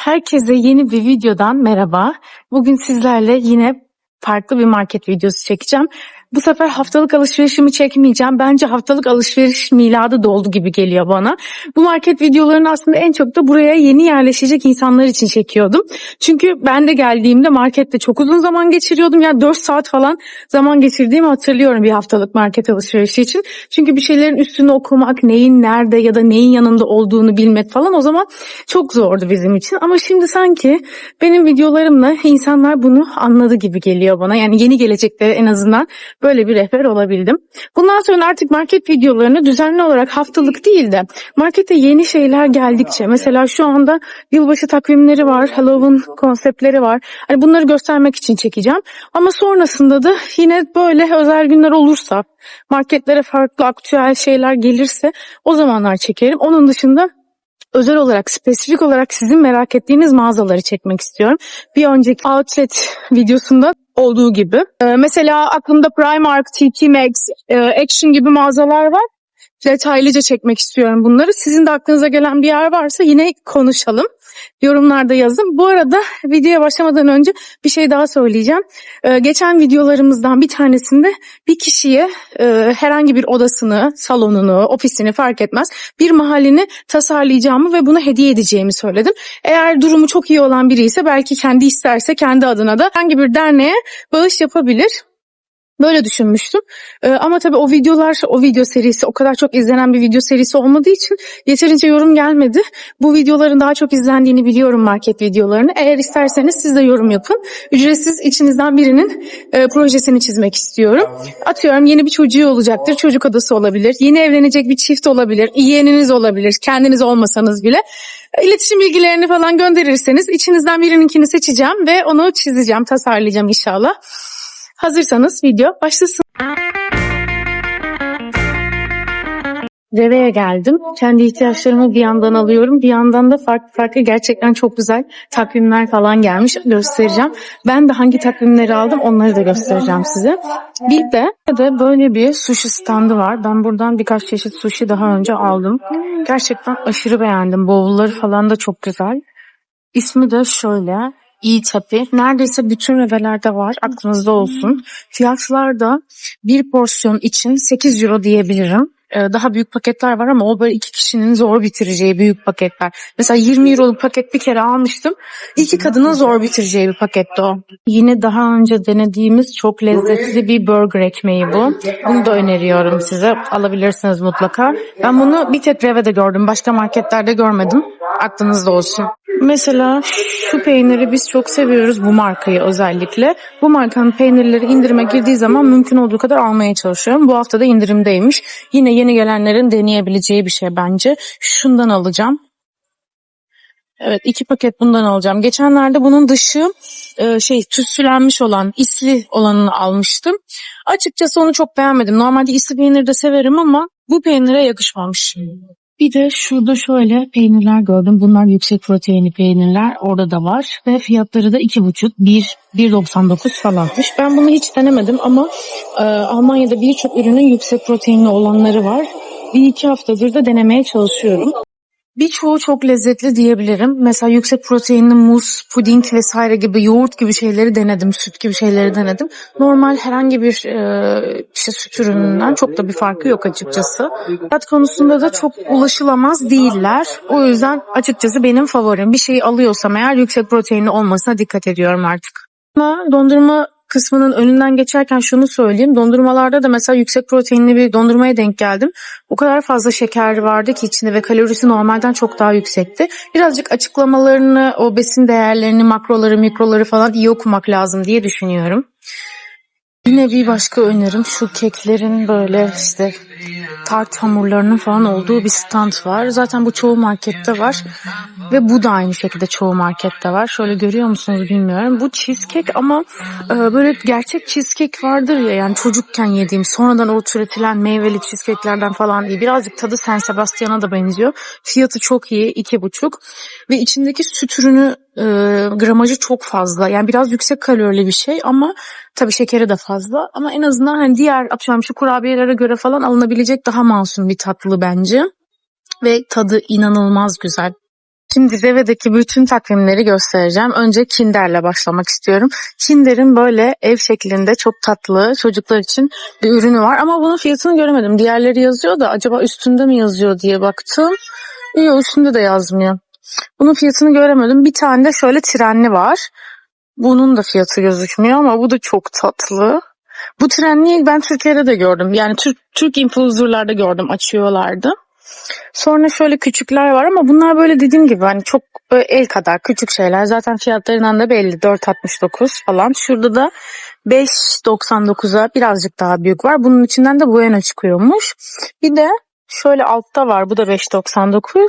Herkese yeni bir videodan merhaba. Bugün sizlerle yine farklı bir market videosu çekeceğim. Bu sefer haftalık alışverişimi çekmeyeceğim. Bence haftalık alışveriş miladı doldu gibi geliyor bana. Bu market videolarını aslında en çok da buraya yeni yerleşecek insanlar için çekiyordum. Çünkü ben de geldiğimde markette çok uzun zaman geçiriyordum. Yani 4 saat falan zaman geçirdiğimi hatırlıyorum bir haftalık market alışverişi için. Çünkü bir şeylerin üstünü okumak, neyin nerede ya da neyin yanında olduğunu bilmek falan o zaman çok zordu bizim için. Ama şimdi sanki benim videolarımla insanlar bunu anladı gibi geliyor bana. Yani yeni geleceklere en azından böyle bir rehber olabildim. Bundan sonra artık market videolarını düzenli olarak haftalık değil de markete yeni şeyler geldikçe mesela şu anda yılbaşı takvimleri var, Halloween konseptleri var. Hani bunları göstermek için çekeceğim. Ama sonrasında da yine böyle özel günler olursa, marketlere farklı aktüel şeyler gelirse o zamanlar çekerim. Onun dışında özel olarak, spesifik olarak sizin merak ettiğiniz mağazaları çekmek istiyorum. Bir önceki outlet videosunda olduğu gibi. Ee, mesela aklımda Primark, TK Maxx, e, Action gibi mağazalar var. Detaylıca çekmek istiyorum bunları. Sizin de aklınıza gelen bir yer varsa yine konuşalım. Yorumlarda yazın. Bu arada videoya başlamadan önce bir şey daha söyleyeceğim. Ee, geçen videolarımızdan bir tanesinde bir kişiye e, herhangi bir odasını, salonunu, ofisini fark etmez bir mahallini tasarlayacağımı ve bunu hediye edeceğimi söyledim. Eğer durumu çok iyi olan biri ise belki kendi isterse kendi adına da herhangi bir derneğe bağış yapabilir. Böyle düşünmüştüm. Ee, ama tabii o videolar, o video serisi o kadar çok izlenen bir video serisi olmadığı için yeterince yorum gelmedi. Bu videoların daha çok izlendiğini biliyorum market videolarını. Eğer isterseniz siz de yorum yapın. Ücretsiz içinizden birinin e, projesini çizmek istiyorum. Atıyorum yeni bir çocuğu olacaktır. Çocuk odası olabilir. Yeni evlenecek bir çift olabilir. Yeğeniniz olabilir. Kendiniz olmasanız bile. İletişim bilgilerini falan gönderirseniz içinizden birininkini seçeceğim ve onu çizeceğim, tasarlayacağım inşallah. Hazırsanız video başlasın. Reve'ye geldim. Kendi ihtiyaçlarımı bir yandan alıyorum. Bir yandan da farklı farklı gerçekten çok güzel takvimler falan gelmiş. Göstereceğim. Ben de hangi takvimleri aldım onları da göstereceğim size. Bir de, de böyle bir sushi standı var. Ben buradan birkaç çeşit sushi daha önce aldım. Gerçekten aşırı beğendim. Bowl'ları falan da çok güzel. İsmi de şöyle. İyi tabi. Neredeyse bütün revelerde var. Aklınızda olsun. Fiyatlar da bir porsiyon için 8 euro diyebilirim. Ee, daha büyük paketler var ama o böyle iki kişinin zor bitireceği büyük paketler. Mesela 20 euroluk paket bir kere almıştım. İki kadının zor bitireceği bir paketti o. Yine daha önce denediğimiz çok lezzetli bir burger ekmeği bu. Bunu da öneriyorum size. Alabilirsiniz mutlaka. Ben bunu bir tek Reve'de gördüm. Başka marketlerde görmedim. Aklınızda olsun. Mesela şu peyniri biz çok seviyoruz bu markayı özellikle. Bu markanın peynirleri indirime girdiği zaman mümkün olduğu kadar almaya çalışıyorum. Bu hafta da indirimdeymiş. Yine yeni gelenlerin deneyebileceği bir şey bence. Şundan alacağım. Evet iki paket bundan alacağım. Geçenlerde bunun dışı e, şey tütsülenmiş olan isli olanını almıştım. Açıkçası onu çok beğenmedim. Normalde isli peyniri de severim ama bu peynire yakışmamış. Bir de şurada şöyle peynirler gördüm. Bunlar yüksek proteinli peynirler. Orada da var. Ve fiyatları da 2,5, 1, 1,99 falanmış. Ben bunu hiç denemedim ama e, Almanya'da birçok ürünün yüksek proteinli olanları var. Bir iki haftadır da denemeye çalışıyorum. Birçoğu çok lezzetli diyebilirim. Mesela yüksek proteinli muz, puding vesaire gibi yoğurt gibi şeyleri denedim. Süt gibi şeyleri denedim. Normal herhangi bir e, işte süt ürününden çok da bir farkı yok açıkçası. Fiyat konusunda da çok ulaşılamaz değiller. O yüzden açıkçası benim favorim. Bir şeyi alıyorsam eğer yüksek proteinli olmasına dikkat ediyorum artık. Dondurma kısmının önünden geçerken şunu söyleyeyim. Dondurmalarda da mesela yüksek proteinli bir dondurmaya denk geldim. O kadar fazla şeker vardı ki içinde ve kalorisi normalden çok daha yüksekti. Birazcık açıklamalarını, o besin değerlerini, makroları, mikroları falan iyi okumak lazım diye düşünüyorum. Yine bir başka önerim şu keklerin böyle işte tart hamurlarının falan olduğu bir stand var. Zaten bu çoğu markette var. Ve bu da aynı şekilde çoğu markette var. Şöyle görüyor musunuz bilmiyorum. Bu cheesecake ama e, böyle gerçek cheesecake vardır ya yani çocukken yediğim sonradan o türetilen meyveli cheesecake'lerden falan değil. Birazcık tadı San Sebastian'a da benziyor. Fiyatı çok iyi iki buçuk ve içindeki süt ürünü e, gramajı çok fazla. Yani biraz yüksek kalorili bir şey ama tabii şekeri de fazla. Ama en azından hani diğer atıyorum şu kurabiyelere göre falan alınabilecek daha masum bir tatlı bence. Ve tadı inanılmaz güzel. Şimdi Zeve'deki bütün takvimleri göstereceğim. Önce Kinder'le başlamak istiyorum. Kinder'in böyle ev şeklinde çok tatlı çocuklar için bir ürünü var. Ama bunun fiyatını göremedim. Diğerleri yazıyor da acaba üstünde mi yazıyor diye baktım. Yok üstünde de yazmıyor. Bunun fiyatını göremedim. Bir tane de şöyle trenli var. Bunun da fiyatı gözükmüyor ama bu da çok tatlı. Bu trenliyi ben Türkiye'de de gördüm. Yani Türk, Türk influencerlarda gördüm. Açıyorlardı. Sonra şöyle küçükler var ama bunlar böyle dediğim gibi hani çok böyle el kadar küçük şeyler. Zaten fiyatlarından da belli 4.69 falan. Şurada da 5.99'a birazcık daha büyük var. Bunun içinden de Bueno çıkıyormuş. Bir de şöyle altta var bu da 5.99.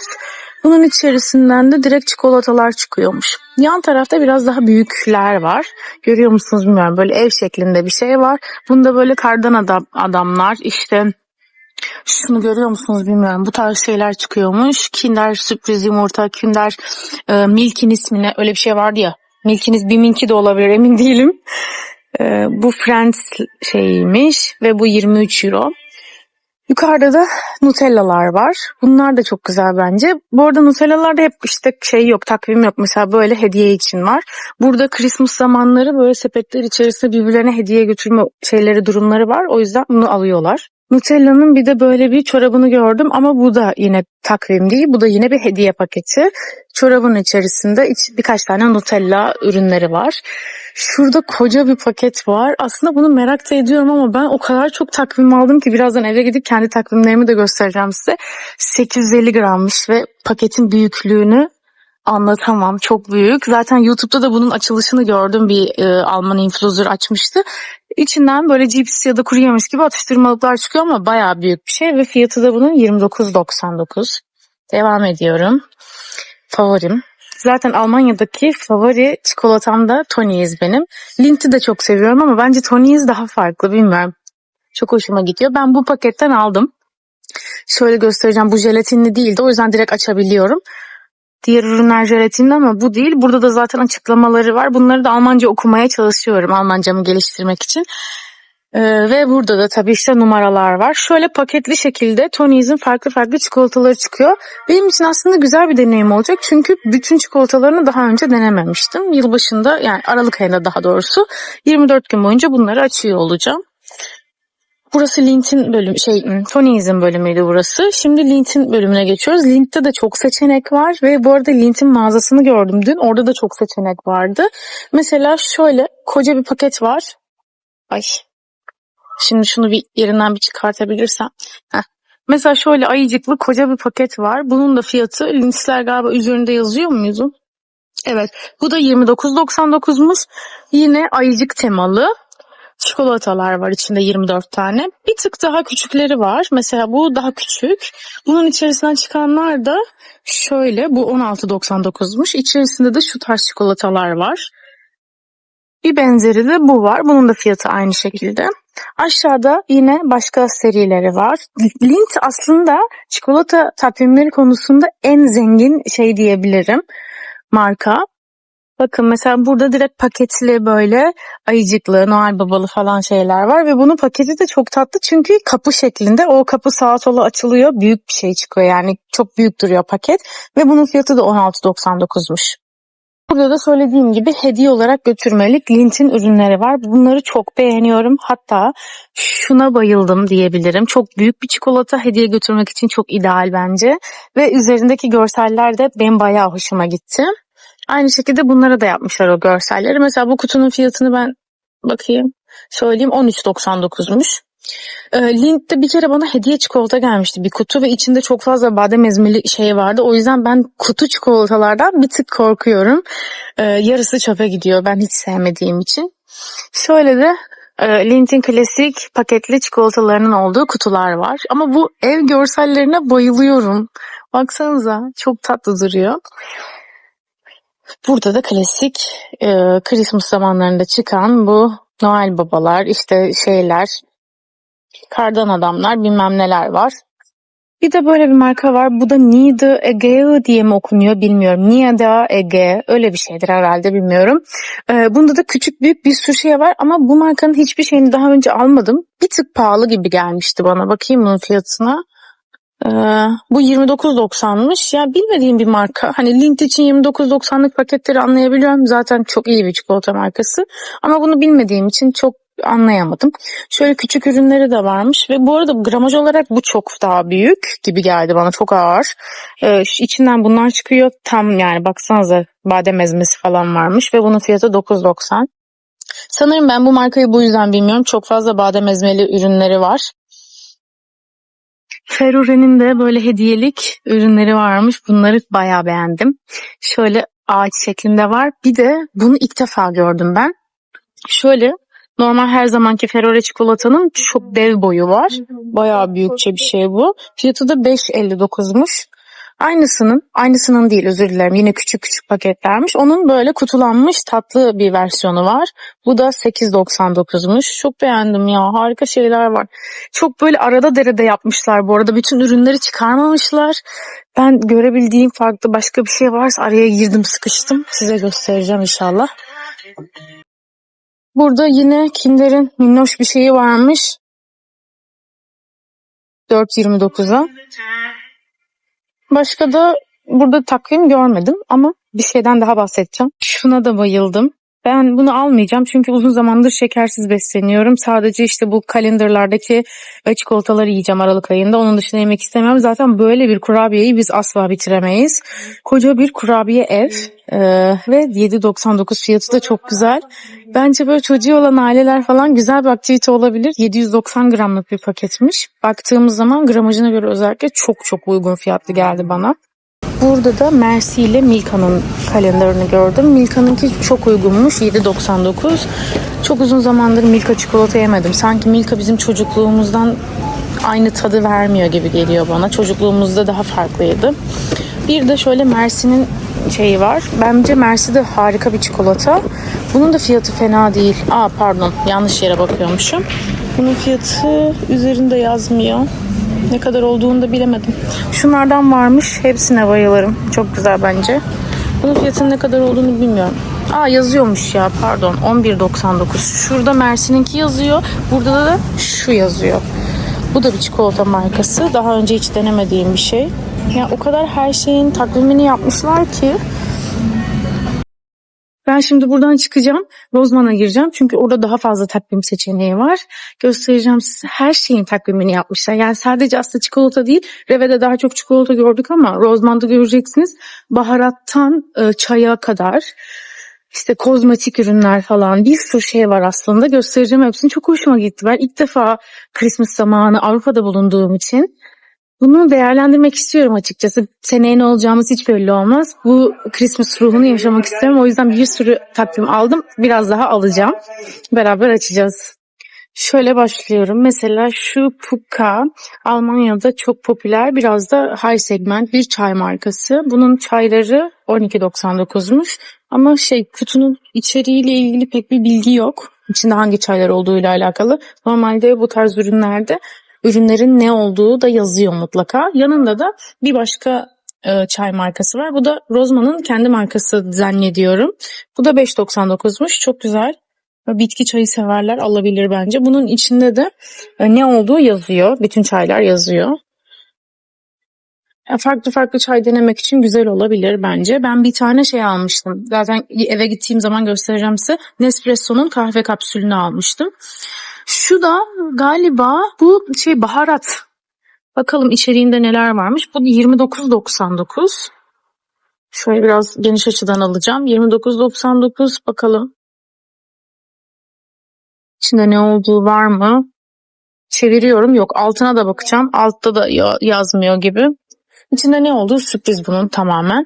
Bunun içerisinden de direkt çikolatalar çıkıyormuş. Yan tarafta biraz daha büyükler var. Görüyor musunuz bilmiyorum böyle ev şeklinde bir şey var. Bunda böyle kardan adam, adamlar işte şunu görüyor musunuz bilmiyorum. Bu tarz şeyler çıkıyormuş. Kinder sürpriz yumurta, Kinder e, Milk'in ismine öyle bir şey vardı ya. Milk'iniz bir Minki de olabilir emin değilim. E, bu Friends şeyiymiş ve bu 23 euro. Yukarıda da Nutellalar var. Bunlar da çok güzel bence. Bu arada Nutellalarda hep işte şey yok, takvim yok. Mesela böyle hediye için var. Burada Christmas zamanları böyle sepetler içerisinde birbirlerine hediye götürme şeyleri, durumları var. O yüzden bunu alıyorlar. Nutella'nın bir de böyle bir çorabını gördüm ama bu da yine takvim değil. Bu da yine bir hediye paketi. Çorabın içerisinde iç, birkaç tane Nutella ürünleri var. Şurada koca bir paket var. Aslında bunu merak da ediyorum ama ben o kadar çok takvim aldım ki birazdan eve gidip kendi takvimlerimi de göstereceğim size. 850 grammış ve paketin büyüklüğünü anlatamam. Çok büyük. Zaten YouTube'da da bunun açılışını gördüm. Bir e, Alman influencer açmıştı. İçinden böyle cips ya da kuru yemiş gibi atıştırmalıklar çıkıyor ama bayağı büyük bir şey ve fiyatı da bunun 29.99. Devam ediyorum. Favorim. Zaten Almanya'daki favori çikolatam da Tony's benim. Lint'i de çok seviyorum ama bence Tony's daha farklı bilmiyorum. Çok hoşuma gidiyor. Ben bu paketten aldım. Şöyle göstereceğim. Bu jelatinli değildi. O yüzden direkt açabiliyorum. Diğer ürünler jelatinli ama bu değil. Burada da zaten açıklamaları var. Bunları da Almanca okumaya çalışıyorum Almancamı geliştirmek için. Ee, ve burada da tabii işte numaralar var. Şöyle paketli şekilde Tony's'in farklı farklı çikolataları çıkıyor. Benim için aslında güzel bir deneyim olacak. Çünkü bütün çikolatalarını daha önce denememiştim. Yılbaşında yani Aralık ayında daha doğrusu 24 gün boyunca bunları açıyor olacağım. Burası Lint'in bölüm şey Tony's'in bölümüydü burası. Şimdi Lint'in bölümüne geçiyoruz. Lint'te de çok seçenek var ve bu arada Lint'in mağazasını gördüm dün. Orada da çok seçenek vardı. Mesela şöyle koca bir paket var. Ay. Şimdi şunu bir yerinden bir çıkartabilirsem. Heh. Mesela şöyle ayıcıklı koca bir paket var. Bunun da fiyatı Lint'ler galiba üzerinde yazıyor muydu? Evet. Bu da 29.99'muş. Yine ayıcık temalı çikolatalar var içinde 24 tane. Bir tık daha küçükleri var. Mesela bu daha küçük. Bunun içerisinden çıkanlar da şöyle. Bu 16.99'muş. İçerisinde de şu tarz çikolatalar var. Bir benzeri de bu var. Bunun da fiyatı aynı şekilde. Aşağıda yine başka serileri var. Lindt aslında çikolata takvimleri konusunda en zengin şey diyebilirim marka. Bakın mesela burada direkt paketli böyle ayıcıklı, Noel babalı falan şeyler var ve bunun paketi de çok tatlı çünkü kapı şeklinde o kapı sağa sola açılıyor büyük bir şey çıkıyor yani çok büyük duruyor paket ve bunun fiyatı da 16.99'muş. Burada da söylediğim gibi hediye olarak götürmelik Lint'in ürünleri var. Bunları çok beğeniyorum. Hatta şuna bayıldım diyebilirim. Çok büyük bir çikolata hediye götürmek için çok ideal bence. Ve üzerindeki görseller de benim bayağı hoşuma gitti. Aynı şekilde bunlara da yapmışlar o görselleri. Mesela bu kutunun fiyatını ben bakayım söyleyeyim 13.99'muş. E, Link'te bir kere bana hediye çikolata gelmişti bir kutu ve içinde çok fazla badem ezmeli şey vardı. O yüzden ben kutu çikolatalardan bir tık korkuyorum. E, yarısı çöpe gidiyor ben hiç sevmediğim için. Şöyle de e, Lint'in klasik paketli çikolatalarının olduğu kutular var. Ama bu ev görsellerine bayılıyorum. Baksanıza çok tatlı duruyor. Burada da klasik e, Christmas zamanlarında çıkan bu Noel babalar, işte şeyler, kardan adamlar bilmem neler var. Bir de böyle bir marka var. Bu da Nida Ege diye mi okunuyor bilmiyorum. Nida Ege öyle bir şeydir herhalde bilmiyorum. Ee, bunda da küçük büyük bir sürü şey var ama bu markanın hiçbir şeyini daha önce almadım. Bir tık pahalı gibi gelmişti bana. Bakayım bunun fiyatına. Ee, bu 29.90'mış. Ya bilmediğim bir marka. Hani Lindt için 29.90'lık paketleri anlayabiliyorum. Zaten çok iyi bir çikolata markası. Ama bunu bilmediğim için çok anlayamadım. Şöyle küçük ürünleri de varmış ve bu arada gramaj olarak bu çok daha büyük gibi geldi bana. Çok ağır. Ee, içinden bunlar çıkıyor. Tam yani baksanıza badem ezmesi falan varmış ve bunun fiyatı 9.90. Sanırım ben bu markayı bu yüzden bilmiyorum. Çok fazla badem ezmeli ürünleri var. Ferrore'nin de böyle hediyelik ürünleri varmış. Bunları bayağı beğendim. Şöyle ağaç şeklinde var. Bir de bunu ilk defa gördüm ben. Şöyle normal her zamanki Ferrore çikolatanın çok dev boyu var. Bayağı büyükçe bir şey bu. Fiyatı da 5.59'muş. Aynısının, aynısının değil özür dilerim. Yine küçük küçük paketlermiş. Onun böyle kutulanmış tatlı bir versiyonu var. Bu da 8.99'muş. Çok beğendim ya. Harika şeyler var. Çok böyle arada derede yapmışlar bu arada. Bütün ürünleri çıkarmamışlar. Ben görebildiğim farklı başka bir şey varsa araya girdim sıkıştım. Size göstereceğim inşallah. Burada yine Kinder'in minnoş bir şeyi varmış. 4.29'a. Başka da burada takvim görmedim ama bir şeyden daha bahsedeceğim. Şuna da bayıldım. Ben bunu almayacağım çünkü uzun zamandır şekersiz besleniyorum. Sadece işte bu kalendarlardaki e, çikolataları yiyeceğim Aralık ayında. Onun dışında yemek istemiyorum. Zaten böyle bir kurabiyeyi biz asla bitiremeyiz. Koca bir kurabiye ev ee, ve 7.99 fiyatı da çok güzel. Bence böyle çocuğu olan aileler falan güzel bir aktivite olabilir. 790 gramlık bir paketmiş. Baktığımız zaman gramajına göre özellikle çok çok uygun fiyatlı geldi bana. Burada da Mercy ile Milka'nın kalendarını gördüm. Milka'nınki çok uygunmuş. 7.99. Çok uzun zamandır Milka çikolata yemedim. Sanki Milka bizim çocukluğumuzdan aynı tadı vermiyor gibi geliyor bana. Çocukluğumuzda daha farklıydı. Bir de şöyle Mercy'nin şeyi var. Bence Mercy de harika bir çikolata. Bunun da fiyatı fena değil. Aa pardon yanlış yere bakıyormuşum. Bunun fiyatı üzerinde yazmıyor. Ne kadar olduğunu da bilemedim. Şunlardan varmış. Hepsine bayılırım. Çok güzel bence. Bunun fiyatının ne kadar olduğunu bilmiyorum. Aa yazıyormuş ya pardon 11.99. Şurada Mersin'inki yazıyor. Burada da şu yazıyor. Bu da bir çikolata markası. Daha önce hiç denemediğim bir şey. Ya o kadar her şeyin takvimini yapmışlar ki ben şimdi buradan çıkacağım. Rozman'a gireceğim. Çünkü orada daha fazla takvim seçeneği var. Göstereceğim size. Her şeyin takvimini yapmışlar. Yani sadece aslında çikolata değil. Reve'de daha çok çikolata gördük ama Rozman'da göreceksiniz. Baharattan e, çaya kadar işte kozmetik ürünler falan bir sürü şey var aslında. Göstereceğim hepsini. Çok hoşuma gitti. Ben ilk defa Christmas zamanı Avrupa'da bulunduğum için bunu değerlendirmek istiyorum açıkçası. Seneye ne olacağımız hiç belli olmaz. Bu Christmas ruhunu yaşamak istiyorum. O yüzden bir sürü takvim aldım. Biraz daha alacağım. Beraber açacağız. Şöyle başlıyorum. Mesela şu Pukka Almanya'da çok popüler biraz da high segment bir çay markası. Bunun çayları 12.99'muş. Ama şey kutunun içeriğiyle ilgili pek bir bilgi yok. İçinde hangi çaylar olduğuyla alakalı. Normalde bu tarz ürünlerde ürünlerin ne olduğu da yazıyor mutlaka. Yanında da bir başka e, çay markası var. Bu da Rozman'ın kendi markası zannediyorum. Bu da 5.99'muş. Çok güzel. Bitki çayı severler alabilir bence. Bunun içinde de e, ne olduğu yazıyor. Bütün çaylar yazıyor. Ya farklı farklı çay denemek için güzel olabilir bence. Ben bir tane şey almıştım. Zaten eve gittiğim zaman göstereceğim size. Nespresso'nun kahve kapsülünü almıştım. Şu da galiba bu şey baharat. Bakalım içeriğinde neler varmış. Bu 29.99. Şöyle biraz geniş açıdan alacağım. 29.99 bakalım. İçinde ne olduğu var mı? Çeviriyorum. Yok altına da bakacağım. Altta da yazmıyor gibi. İçinde ne olduğu sürpriz bunun tamamen.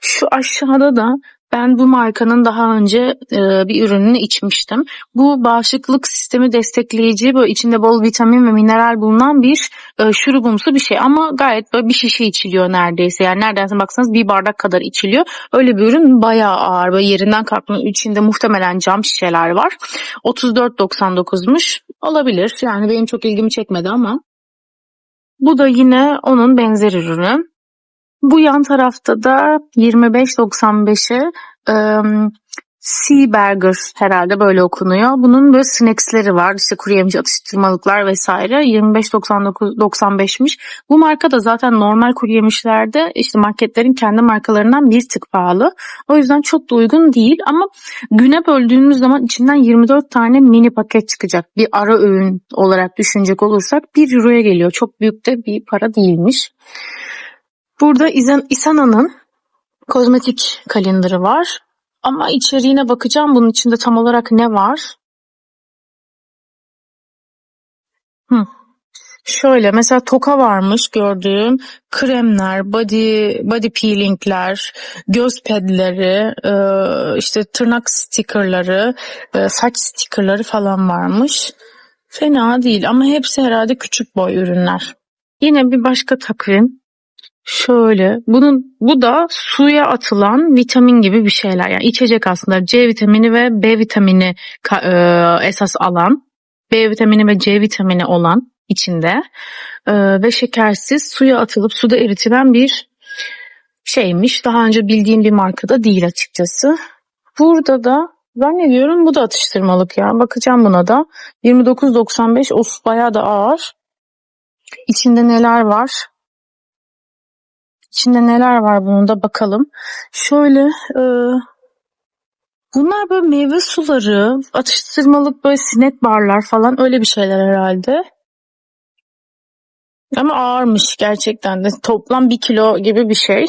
Şu aşağıda da ben bu markanın daha önce e, bir ürününü içmiştim. Bu bağışıklık sistemi destekleyici, böyle içinde bol vitamin ve mineral bulunan bir e, şurubumsu bir şey. Ama gayet böyle bir şişe içiliyor neredeyse. Yani neredeyse baksanız bir bardak kadar içiliyor. Öyle bir ürün bayağı ağır. Böyle yerinden kalkmıyor. İçinde muhtemelen cam şişeler var. 34.99'muş. Olabilir. Yani benim çok ilgimi çekmedi ama. Bu da yine onun benzer ürünü. Bu yan tarafta da 25.95'e Sea Burger herhalde böyle okunuyor. Bunun böyle snacksleri var. İşte kuru yemiş atıştırmalıklar vesaire. 25.99.95'miş. Bu marka da zaten normal kuru yemişlerde işte marketlerin kendi markalarından bir tık pahalı. O yüzden çok da uygun değil ama güne böldüğümüz zaman içinden 24 tane mini paket çıkacak. Bir ara öğün olarak düşünecek olursak 1 euroya geliyor. Çok büyük de bir para değilmiş. Burada İsana'nın kozmetik kalenderi var. Ama içeriğine bakacağım. Bunun içinde tam olarak ne var? Hı. Şöyle mesela toka varmış gördüğüm kremler, body body peelingler, göz pedleri, e, işte tırnak stickerları, e, saç stickerları falan varmış. Fena değil ama hepsi herhalde küçük boy ürünler. Yine bir başka takvim. Şöyle, bunun bu da suya atılan vitamin gibi bir şeyler. Yani içecek aslında C vitamini ve B vitamini e, esas alan, B vitamini ve C vitamini olan içinde e, ve şekersiz suya atılıp suda eritilen bir şeymiş. Daha önce bildiğim bir markada değil açıkçası. Burada da zannediyorum bu da atıştırmalık ya. Bakacağım buna da. 29.95 of bayağı da ağır. İçinde neler var? İçinde neler var bunun da bakalım. Şöyle e, bunlar böyle meyve suları, atıştırmalık böyle sinek barlar falan öyle bir şeyler herhalde. Ama ağırmış gerçekten de. Toplam bir kilo gibi bir şey.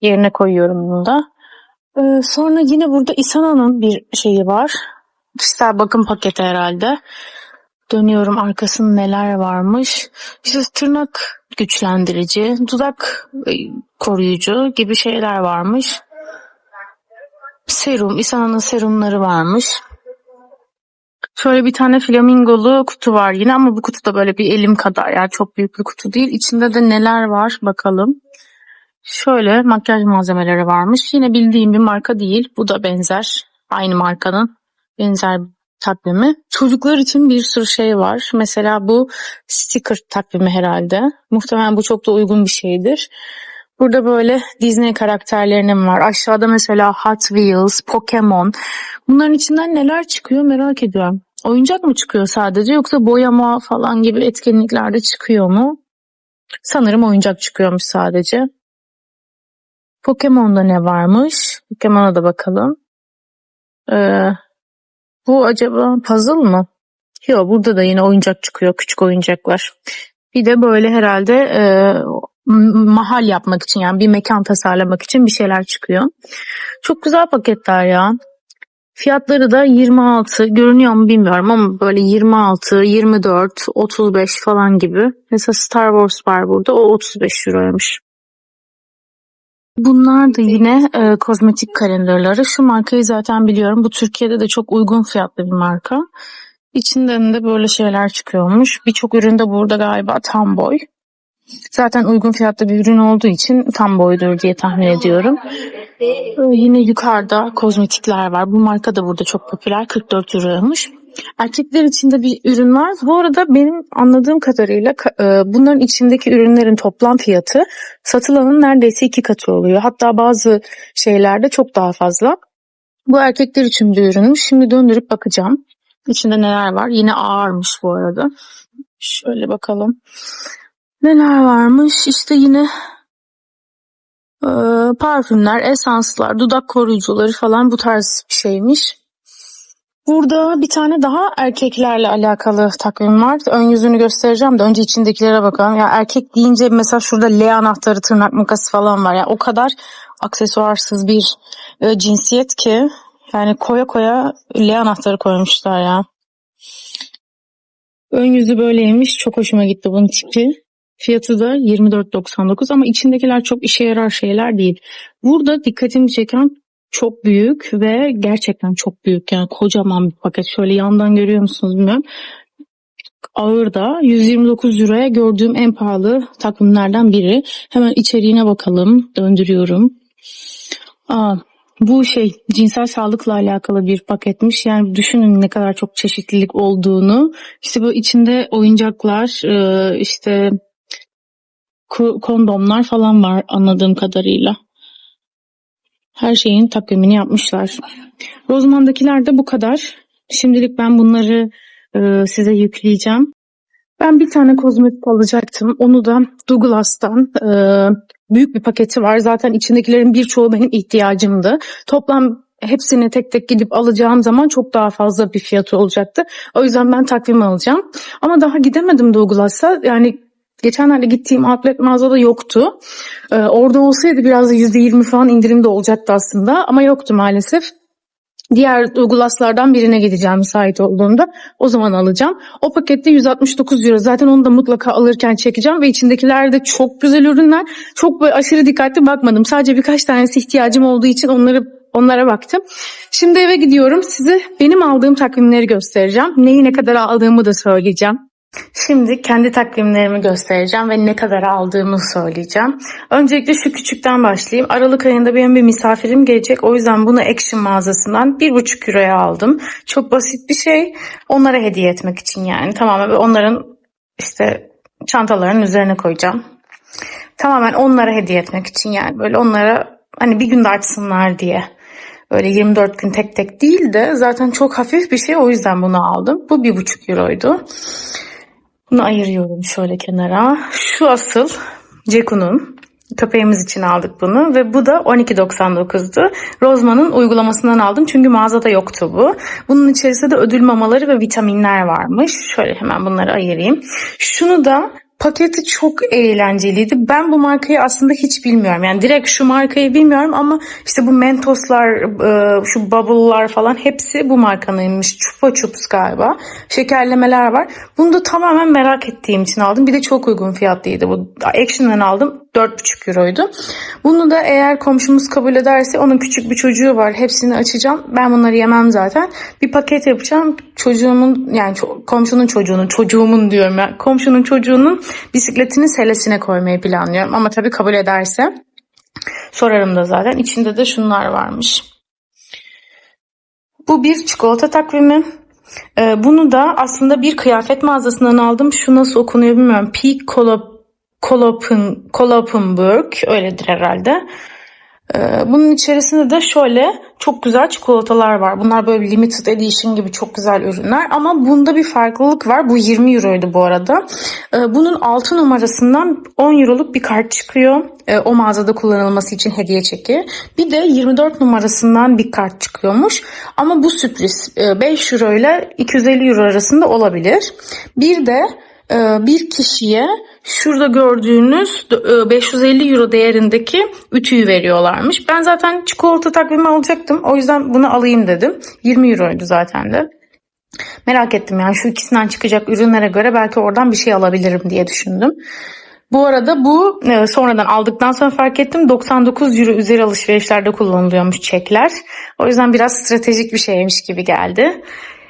Yerine koyuyorum bunu da. E, sonra yine burada Isana'nın bir şeyi var. Kişisel bakım paketi herhalde. Dönüyorum arkasında neler varmış. İşte tırnak güçlendirici, dudak e, koruyucu gibi şeyler varmış. Serum, Isana'nın serumları varmış. Şöyle bir tane flamingolu kutu var yine ama bu kutu da böyle bir elim kadar yani çok büyük bir kutu değil. İçinde de neler var bakalım. Şöyle makyaj malzemeleri varmış. Yine bildiğim bir marka değil. Bu da benzer. Aynı markanın benzer takvimi. Çocuklar için bir sürü şey var. Mesela bu sticker takvimi herhalde. Muhtemelen bu çok da uygun bir şeydir. Burada böyle Disney karakterlerinin var. Aşağıda mesela Hot Wheels, Pokemon. Bunların içinden neler çıkıyor merak ediyorum. Oyuncak mı çıkıyor sadece yoksa boyama falan gibi etkinliklerde çıkıyor mu? Sanırım oyuncak çıkıyormuş sadece. Pokemon'da ne varmış? Pokemon'a da bakalım. Ee, bu acaba puzzle mı? Yok burada da yine oyuncak çıkıyor. Küçük oyuncaklar. Bir de böyle herhalde e, mahal yapmak için yani bir mekan tasarlamak için bir şeyler çıkıyor. Çok güzel paketler ya. Fiyatları da 26 görünüyor mu bilmiyorum ama böyle 26, 24, 35 falan gibi. Mesela Star Wars var burada o 35 euroymuş. Bunlar da yine e, kozmetik kalenderleri. Şu markayı zaten biliyorum. Bu Türkiye'de de çok uygun fiyatlı bir marka. İçinden de böyle şeyler çıkıyormuş. Birçok üründe burada galiba tam boy. Zaten uygun fiyatlı bir ürün olduğu için tam boydur diye tahmin ediyorum. Ee, yine yukarıda kozmetikler var. Bu marka da burada çok popüler. 44 euroymuş. Erkekler içinde bir ürün var. Bu arada benim anladığım kadarıyla ka- e, bunların içindeki ürünlerin toplam fiyatı satılanın neredeyse iki katı oluyor. Hatta bazı şeylerde çok daha fazla. Bu erkekler için bir ürünmüş. Şimdi döndürüp bakacağım. İçinde neler var? Yine ağırmış bu arada. Şöyle bakalım. Neler varmış? İşte yine e, parfümler, esanslar, dudak koruyucuları falan bu tarz bir şeymiş. Burada bir tane daha erkeklerle alakalı takvim var. Ön yüzünü göstereceğim de önce içindekilere bakalım. Ya erkek deyince mesela şurada L anahtarı, tırnak makası falan var. Ya o kadar aksesuarsız bir e, cinsiyet ki yani koya koya L anahtarı koymuşlar ya. Ön yüzü böyleymiş. Çok hoşuma gitti bunun tipi. Fiyatı da 24.99 ama içindekiler çok işe yarar şeyler değil. Burada dikkatimi çeken çok büyük ve gerçekten çok büyük yani kocaman bir paket. Şöyle yandan görüyor musunuz bilmiyorum. Ağır da 129 liraya gördüğüm en pahalı takvimlerden biri. Hemen içeriğine bakalım. Döndürüyorum. Aa, bu şey cinsel sağlıkla alakalı bir paketmiş. Yani düşünün ne kadar çok çeşitlilik olduğunu. İşte bu içinde oyuncaklar, e, işte ko- kondomlar falan var anladığım kadarıyla. Her şeyin takvimini yapmışlar. Rozman'dakiler de bu kadar. Şimdilik ben bunları e, size yükleyeceğim. Ben bir tane kozmetik alacaktım. Onu da Douglas'tan e, büyük bir paketi var. Zaten içindekilerin birçoğu benim ihtiyacımdı. Toplam hepsini tek tek gidip alacağım zaman çok daha fazla bir fiyatı olacaktı. O yüzden ben takvim alacağım. Ama daha gidemedim Douglas'a. Yani geçenlerde gittiğim outlet mağazada yoktu. Ee, orada olsaydı biraz da %20 falan indirimde olacaktı aslında. Ama yoktu maalesef. Diğer Douglas'lardan birine gideceğim müsait olduğunda. O zaman alacağım. O pakette 169 euro. Zaten onu da mutlaka alırken çekeceğim. Ve içindekiler de çok güzel ürünler. Çok böyle aşırı dikkatli bakmadım. Sadece birkaç tanesi ihtiyacım olduğu için onları onlara baktım. Şimdi eve gidiyorum. Size benim aldığım takvimleri göstereceğim. Neyi ne kadar aldığımı da söyleyeceğim. Şimdi kendi takvimlerimi göstereceğim ve ne kadar aldığımı söyleyeceğim. Öncelikle şu küçükten başlayayım. Aralık ayında benim bir misafirim gelecek. O yüzden bunu Action mağazasından 1,5 euroya aldım. Çok basit bir şey. Onlara hediye etmek için yani. Tamamen onların işte çantalarının üzerine koyacağım. Tamamen onlara hediye etmek için yani. Böyle onlara hani bir günde açsınlar diye. Böyle 24 gün tek tek değil de zaten çok hafif bir şey o yüzden bunu aldım. Bu 1,5 euroydu. Bunu ayırıyorum şöyle kenara. Şu asıl Ceku'nun. Köpeğimiz için aldık bunu ve bu da 12.99'du. Rozman'ın uygulamasından aldım çünkü mağazada yoktu bu. Bunun içerisinde de ödül mamaları ve vitaminler varmış. Şöyle hemen bunları ayırayım. Şunu da paketi çok eğlenceliydi. Ben bu markayı aslında hiç bilmiyorum. Yani direkt şu markayı bilmiyorum ama işte bu Mentoslar, e, şu Bubble'lar falan hepsi bu markanınmış. Chupa Chups galiba. Şekerlemeler var. Bunu da tamamen merak ettiğim için aldım. Bir de çok uygun fiyatlıydı bu. Action'dan aldım. 4,5 euroydu. Bunu da eğer komşumuz kabul ederse onun küçük bir çocuğu var. Hepsini açacağım. Ben bunları yemem zaten. Bir paket yapacağım. Çocuğumun yani komşunun çocuğunun, çocuğumun diyorum ya. Komşunun çocuğunun bisikletini selesine koymayı planlıyorum. Ama tabii kabul ederse sorarım da zaten. İçinde de şunlar varmış. Bu bir çikolata takvimi. Ee, bunu da aslında bir kıyafet mağazasından aldım. Şu nasıl okunuyor bilmiyorum. P. Kolop Kolopen, Kolopenburg öyledir herhalde. Ee, bunun içerisinde de şöyle çok güzel çikolatalar var. Bunlar böyle limited edition gibi çok güzel ürünler. Ama bunda bir farklılık var. Bu 20 euroydu bu arada. Ee, bunun 6 numarasından 10 euroluk bir kart çıkıyor. Ee, o mağazada kullanılması için hediye çeki. Bir de 24 numarasından bir kart çıkıyormuş. Ama bu sürpriz. Ee, 5 euro ile 250 euro arasında olabilir. Bir de e, bir kişiye şurada gördüğünüz e, 550 euro değerindeki ütüyü veriyorlarmış. Ben zaten çikolata takvimi alacaktım. O yüzden bunu alayım dedim. 20 euroydu zaten de. Merak ettim yani şu ikisinden çıkacak ürünlere göre belki oradan bir şey alabilirim diye düşündüm. Bu arada bu e, sonradan aldıktan sonra fark ettim 99 euro üzeri alışverişlerde kullanılıyormuş çekler. O yüzden biraz stratejik bir şeymiş gibi geldi.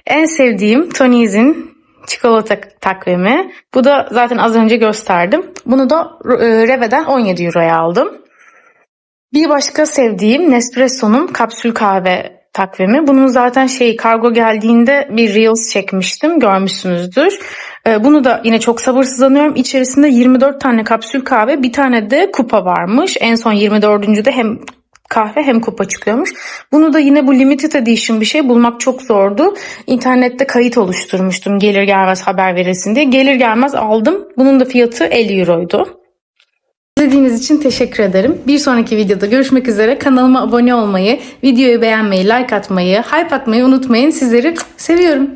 En sevdiğim Tony's'in çikolata takvimi. Bu da zaten az önce gösterdim. Bunu da e, Reve'den 17 euroya aldım. Bir başka sevdiğim Nespresso'nun kapsül kahve takvimi. Bunun zaten şey kargo geldiğinde bir Reels çekmiştim. Görmüşsünüzdür. Ee, Bunu da yine çok sabırsızlanıyorum. İçerisinde 24 tane kapsül kahve, bir tane de kupa varmış. En son 24. de hem kahve hem kupa çıkıyormuş. Bunu da yine bu limited edition bir şey bulmak çok zordu. İnternette kayıt oluşturmuştum gelir gelmez haber verilsin diye. Gelir gelmez aldım. Bunun da fiyatı 50 euroydu. İzlediğiniz için teşekkür ederim. Bir sonraki videoda görüşmek üzere. Kanalıma abone olmayı, videoyu beğenmeyi, like atmayı, hype atmayı unutmayın. Sizleri seviyorum.